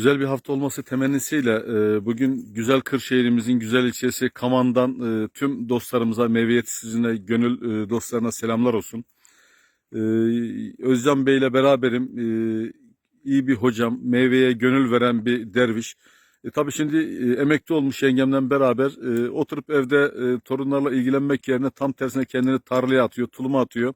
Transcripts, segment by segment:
Güzel bir hafta olması temennisiyle e, bugün güzel Kırşehir'imizin güzel ilçesi Kaman'dan e, tüm dostlarımıza, meyve yetiştiricine, gönül e, dostlarına selamlar olsun. E, Özcan Bey ile beraberim. E, iyi bir hocam, meyveye gönül veren bir derviş. E, tabii şimdi e, emekli olmuş yengemle beraber e, oturup evde e, torunlarla ilgilenmek yerine tam tersine kendini tarlaya atıyor, tuluma atıyor.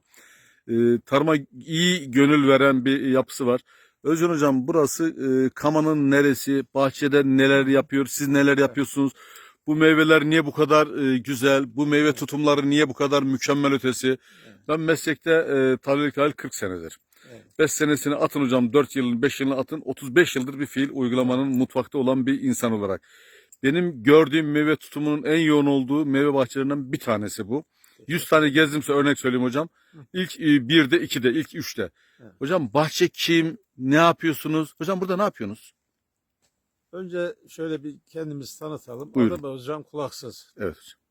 E, tarıma iyi gönül veren bir yapısı var. Özcan Hocam burası e, Kama'nın neresi? Bahçede neler yapıyor? Siz neler yapıyorsunuz? Bu meyveler niye bu kadar e, güzel? Bu meyve tutumları niye bu kadar mükemmel ötesi? Ben meslekte e, talihlik hal 40 senedir. Evet. 5 senesini atın hocam, 4 yılını, 5 yılını atın. 35 yıldır bir fiil uygulamanın mutfakta olan bir insan olarak. Benim gördüğüm meyve tutumunun en yoğun olduğu meyve bahçelerinden bir tanesi bu. 100 tane gezdimse örnek söyleyeyim hocam. İlk e, birde, ikide, ilk üçte. Evet. Hocam bahçe kim? Ne yapıyorsunuz? Hocam burada ne yapıyorsunuz? Önce şöyle bir kendimizi tanıtalım. Buyurun. Adım Özcan Kulaksız. Evet hocam.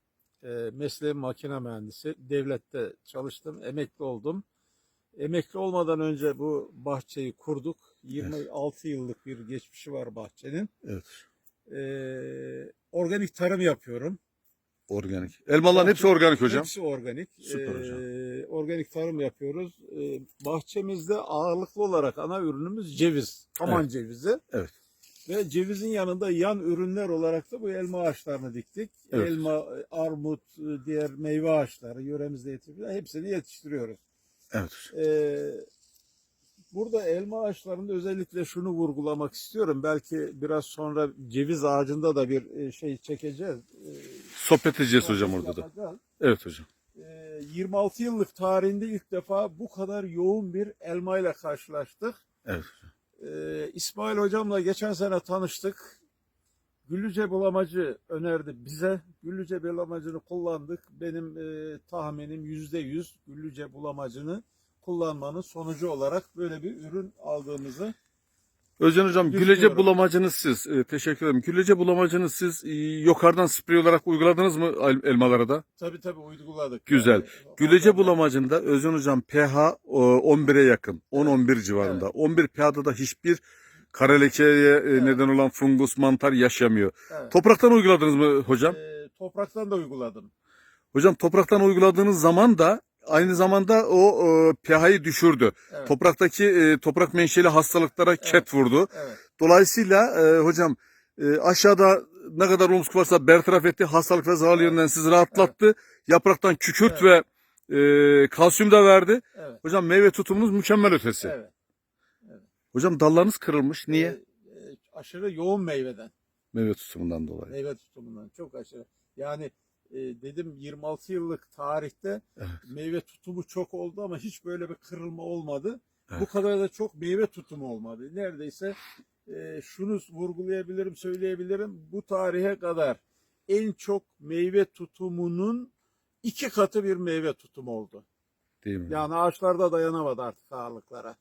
E, mesleğim makine mühendisi. Devlette çalıştım, emekli oldum. Emekli olmadan önce bu bahçeyi kurduk. 26 yıllık bir geçmişi var bahçenin. Evet. E, organik tarım yapıyorum. Organik. Elmaların hepsi organik hocam. Hepsi organik. Süper hocam. E, organik tarım yapıyoruz. E, bahçemizde ağırlıklı olarak ana ürünümüz ceviz. Kaman Evet. cevizi. Evet. Ve cevizin yanında yan ürünler olarak da bu elma ağaçlarını diktik. Evet. Elma, armut, diğer meyve ağaçları yöremizde yetiştiriyor. Hepsini yetiştiriyoruz. Evet. Ee, burada elma ağaçlarında özellikle şunu vurgulamak istiyorum. Belki biraz sonra ceviz ağacında da bir e, şey çekeceğiz. Ee, Sohbet edeceğiz hocam orada da. Evet hocam. Ee, 26 yıllık tarihinde ilk defa bu kadar yoğun bir elma ile karşılaştık. Evet. Ee, İsmail hocamla geçen sene tanıştık. Güllüce bulamacı önerdi bize. Güllüce bulamacını kullandık. Benim e, tahminim yüzde yüz güllüce bulamacını kullanmanın sonucu olarak böyle bir ürün aldığımızı Özcan hocam gülece bulamacınız siz. Ee, teşekkür ederim. Gülece bulamacınız siz e, yukarıdan sprey olarak uyguladınız mı el- elmalara da? tabi tabi uyguladık. Güzel. Yani, Gülece bulamacında Özcan hocam pH o, 11'e yakın. 10-11 civarında. 11 pH'da da hiçbir kara lekeye e, neden olan fungus, mantar yaşamıyor. Evet. Topraktan uyguladınız mı hocam? Ee, topraktan da uyguladım. Hocam topraktan uyguladığınız zaman da aynı zamanda o e, pH'yi düşürdü. Evet. Topraktaki e, toprak menşeli hastalıklara ket vurdu. evet. Dolayısıyla e, hocam e, aşağıda ne kadar olumsuz varsa bertaraf etti. Hastalık ve zarar yönünden sizi rahatlattı. Yapraktan kükürt ve e, kalsiyum da verdi. Evet. Hocam meyve tutumunuz mükemmel ötesi. Evet. Hocam dallarınız kırılmış. Niye? Ee, e, aşırı yoğun meyveden. Meyve tutumundan dolayı. Meyve tutumundan çok aşırı. Yani e, dedim 26 yıllık tarihte Evet. meyve tutumu çok oldu ama hiç böyle bir kırılma olmadı. Bu Evet. kadar da çok meyve tutumu olmadı. Neredeyse e, şunu vurgulayabilirim, söyleyebilirim. Bu tarihe kadar en çok meyve tutumunun iki katı bir meyve tutumu oldu. Değil mi? Yani ağaçlarda dayanamadı artık ağırlıklara.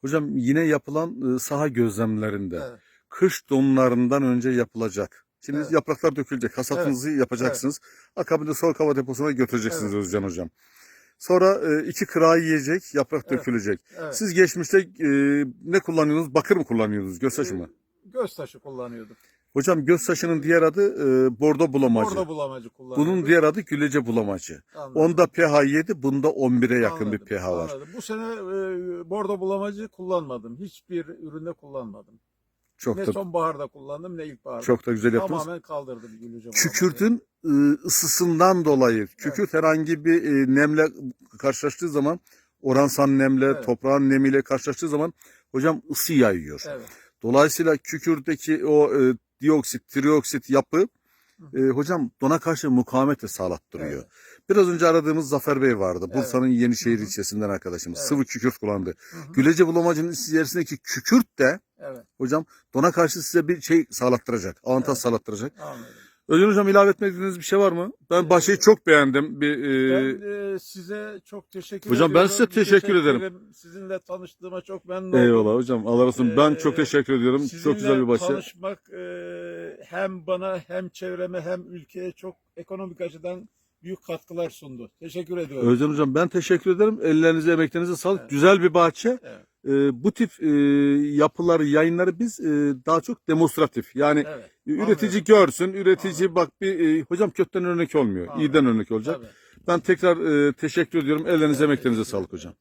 Hocam yine yapılan e, saha gözlemlerinde Evet. kış donlarından önce yapılacak. Şimdi Evet. yapraklar dökülecek. Hasatınızı yapacaksınız. Akabinde soğuk hava deposuna götüreceksiniz Evet. Özcan hocam. Sonra e, iki kırağı yiyecek, yaprak Evet. dökülecek. Evet. Siz geçmişte e, ne kullanıyordunuz? Bakır mı kullanıyordunuz? Göz taşı mı? Göz taşı kullanıyorduk. Hocam göz taşının diğer adı e, bordo bulamacı. Orada bulamacı kullanıyorduk. Bunun diğer adı gülece bulamacı. Anladım. Onda pH 7, bunda 11'e yakın Anladım, bir pH var. anladım. Bu sene e, bordo bulamacı kullanmadım. Hiçbir üründe kullanmadım. Çok ne da sonbaharda kullandım ne ilkbaharda. çok da güzel yaptınız. Tamamen kaldırdım gülücü bulamayı. Kükürtün ı, ısısından dolayı kükürt herhangi bir e, nemle karşılaştığı zaman oransan nemle, Evet. toprağın nemiyle karşılaştığı zaman hocam ısı yayıyor. Evet. Dolayısıyla kükürtteki o e, dioksit, trioksit yapı e, hocam dona karşı mukavemet de sağlattırıyor. Evet. Biraz önce aradığımız Zafer Bey vardı. Evet. Bursa'nın Yenişehir Hı hı. ilçesinden arkadaşımız. Evet. Sıvı kükürt kullandı. Hı hı. Gülece bulamacının içerisindeki kükürt de Evet. hocam dona karşı size bir şey sağlattıracak. Avantaj Evet. sağlattıracak. Anladım. Özgür Hocam ilave etmek istediğiniz bir şey var mı? Ben Ee, bahçeyi çok beğendim. Bir, e, Ben e, size çok teşekkür Hocam ben ediyorum. size teşekkür ederim. Sizinle tanıştığıma çok memnun oldum. eyvallah hocam. Allah razı olsun. Ben Ee, çok teşekkür ediyorum. Çok güzel bir bahçe. tanışmak e, hem bana hem çevreme hem ülkeye çok ekonomik açıdan büyük katkılar sundu. Teşekkür ediyorum. Özcan Hocam ben teşekkür ederim. Ellerinize, emeklerinize sağlık. Evet. Güzel bir bahçe. Evet. E, bu tip e, yapıları, yayınları biz e, daha çok demonstratif. Yani Evet. üretici anlıyorum. görsün, üretici bak bir e, hocam kötüden örnek olmuyor. Anladım. iyiden örnek olacak. Tabii. Ben tekrar e, teşekkür ediyorum. Ellerinize, emeklerinize sağlık hocam.